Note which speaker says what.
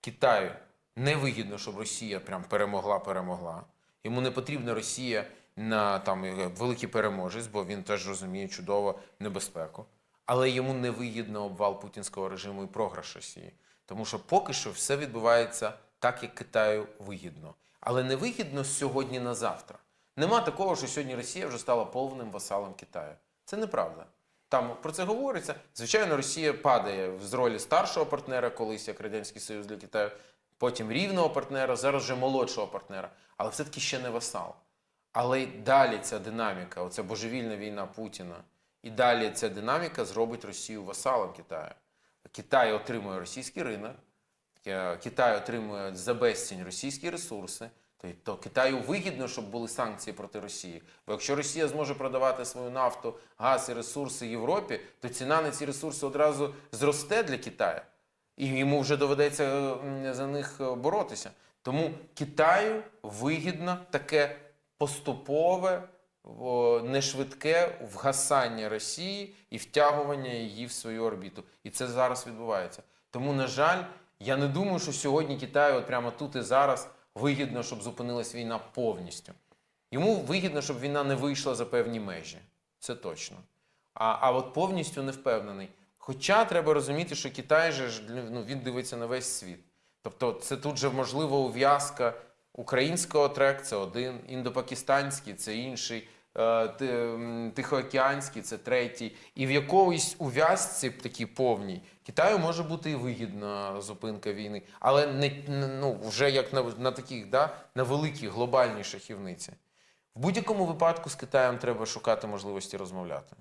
Speaker 1: Китаю не вигідно, щоб Росія прям перемогла, перемогла. Йому не потрібна Росія на там е, великий переможець, бо він теж розуміє чудово небезпеку. Але йому не вигідно обвал путінського режиму і програш Росії. Тому що поки що все відбувається так, як Китаю вигідно. Але не вигідно сьогодні на завтра. Нема такого, що сьогодні Росія вже стала повним васалом Китаю. Це неправда. Там про це говориться. Звичайно, Росія падає з ролі старшого партнера, колись як Радянський Союз для Китаю, потім рівного партнера, зараз вже молодшого партнера, але все-таки ще не васал. Але й далі ця динаміка, оця божевільна війна Путіна, і далі ця динаміка зробить Росію васалом Китаю. Китай отримує російський ринок, Е, Китай отримує за безцінь російські ресурси. То Китаю вигідно, щоб були санкції проти Росії. Бо якщо Росія зможе продавати свою нафту, газ і ресурси Європі, то ціна на ці ресурси одразу зросте для Китаю. І йому вже доведеться е, за них е, боротися. Тому Китаю вигідно таке поступове, нешвидке вгасання Росії і втягування її в свою орбіту. І це зараз відбувається. Тому, на жаль, я не думаю, що сьогодні Китаю, от прямо тут і зараз, вигідно, щоб зупинилась війна повністю. Йому вигідно, щоб війна не вийшла за певні межі. Це точно. А, а от повністю не впевнений. Хоча треба розуміти, що Китай же ну, він дивиться на весь світ. Тобто, це тут же можлива ув'язка українського трек це один, індопакистанський це інший, тихоокеанський це третій. І в якоїсь ув'язці такій повній Китаю може бути і вигідна зупинка війни, але не- ну, вже як на, на таких, да, на великій глобальній шахівниці. В будь-якому випадку з Китаєм треба шукати можливості розмовляти.